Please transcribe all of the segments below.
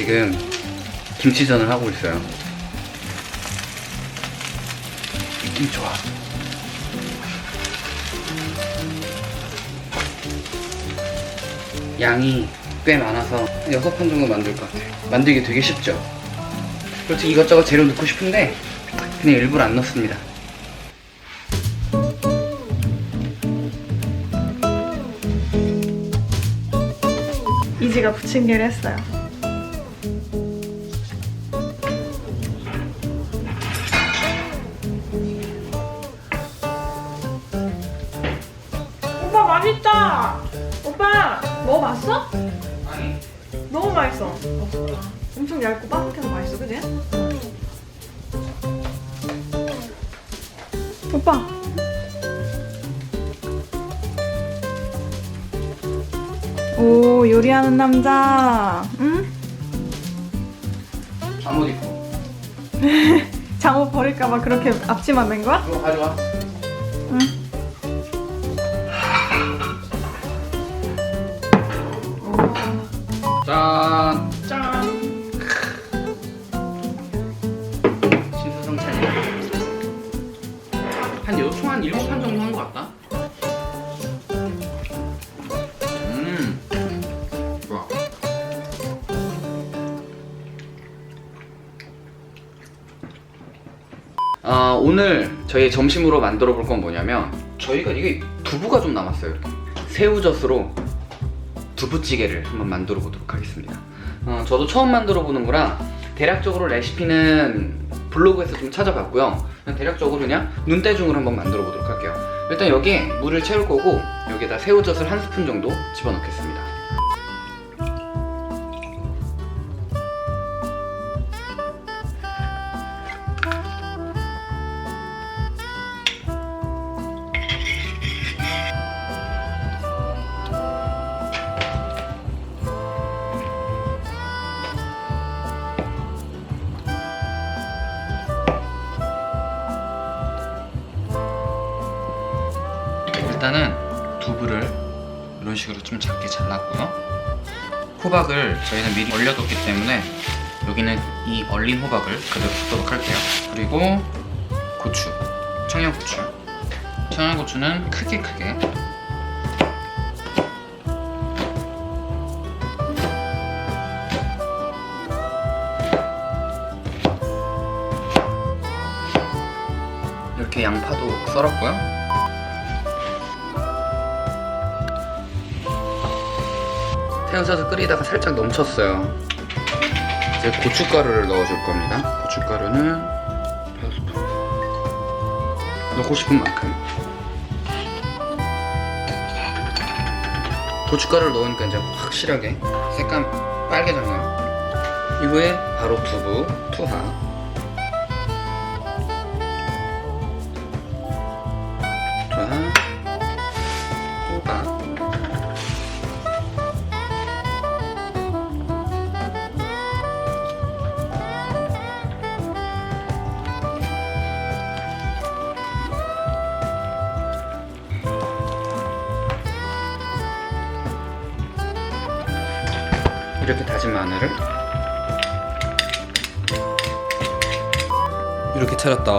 지금 김치전을 하고 있어요. 느낌 좋아. 양이 꽤 많아서 여섯 판 정도 만들 것 같아요. 만들기 되게 쉽죠? 솔직히 이것저것 재료 넣고 싶은데 그냥 일부러 안 넣습니다. 이지가 부침개를 했어요. 먹어봤어? 아니 너무 맛있어. 엄청 얇고 바삭해서 맛있어, 그지? 오빠. 오 요리하는 남자. 응? 잠옷 입고 잠옷 버릴까봐 그렇게 앞치마 맨 거야? 이거 가져와. 한 요총 한 일곱 판 정도 한 것 같다. 음. 좋아. 아 오늘 저희 점심으로 만들어 볼 건 뭐냐면 저희가 이게 두부가 좀 남았어요. 새우젓으로 두부찌개를 한번 만들어 보도록 하겠습니다. 어, 저도 처음 만들어 보는 거라 대략적으로 레시피는 블로그에서 좀 찾아봤고요. 그냥 대략적으로 그냥 눈대중으로 한번 만들어 보도록 할게요. 일단 여기에 물을 채울 거고 여기에다 새우젓을 한 스푼 정도 집어넣겠습니다. 일단은 두부를 이런 식으로 좀 작게 잘랐고요. 호박을 저희는 미리 얼려뒀기 때문에 여기는 이 얼린 호박을 그대로 붓도록 할게요. 그리고 고추, 청양고추. 청양고추는 크게 크게. 이렇게 양파도 썰었고요. 새우젓을 끓이다가 살짝 넘쳤어요. 이제 고춧가루를 넣어줄 겁니다. 고춧가루는 몇 스푼. 넣고 싶은 만큼. 고춧가루를 넣으니까 이제 확실하게 색감 빨개져요. 이후에 바로 두부. 투하, 이렇게 다진 마늘을 이렇게 차렸다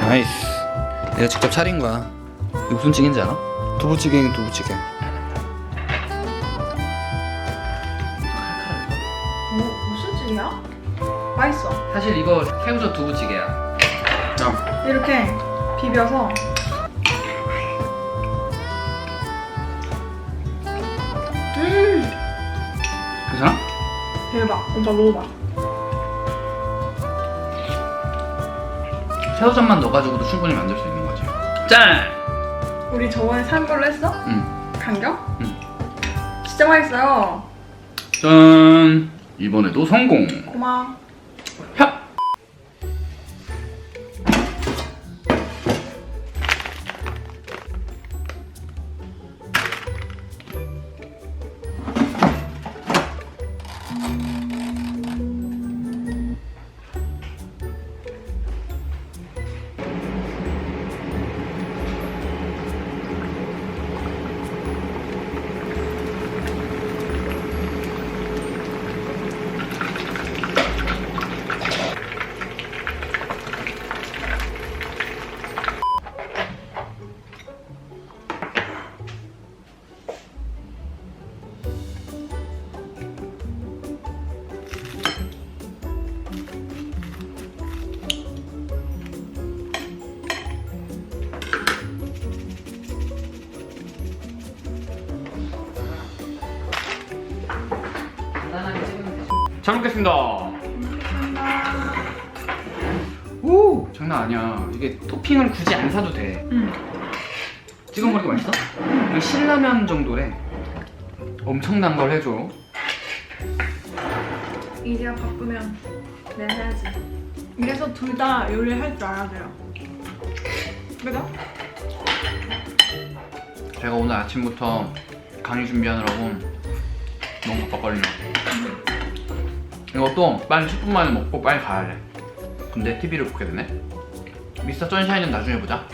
나이스 내가 직접 차린 거야 이거 무슨 찌개인지 알아? 두부찌개는 두부찌개 뭐 무슨 찌개야? 맛있어. 사실 이거 새우젓 두부찌개야 어. 이렇게 비벼서 대박. 오빠 먹어봐. 새우젓만 넣어가지고도 충분히 만들 수 있는 거지 짠! 우리 저번에 산 걸로 했어? 응. 간격? 응. 진짜 맛있어요. 짠! 이번에도 성공 고마워. 협! 잘 먹겠습니다. 오 장난 아니야. 이게 토핑을 굳이 안 사도 돼. 응. 찍어 먹으니까 맛있어? 이거 신라면 정도래. 엄청난 걸 해줘. 이제야 바쁘면 내가 해야지. 이래서 둘 다 요리를 할줄 알아야 돼요. 그죠? 제가 오늘 아침부터 강의 준비하느라고 너무 바빴거든요. 이것도 빨리 10분 만에 먹고 빨리 가야 돼. 근데 TV를 보게 되네. 미스터 선샤인은 나중에 보자.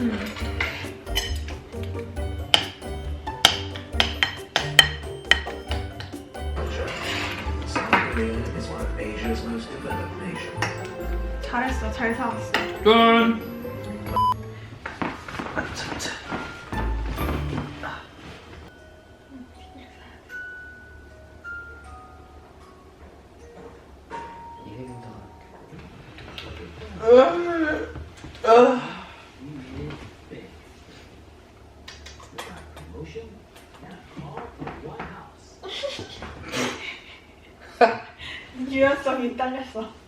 잘했어. 잘 사왔어. 끝. 유연성이 딸렸어.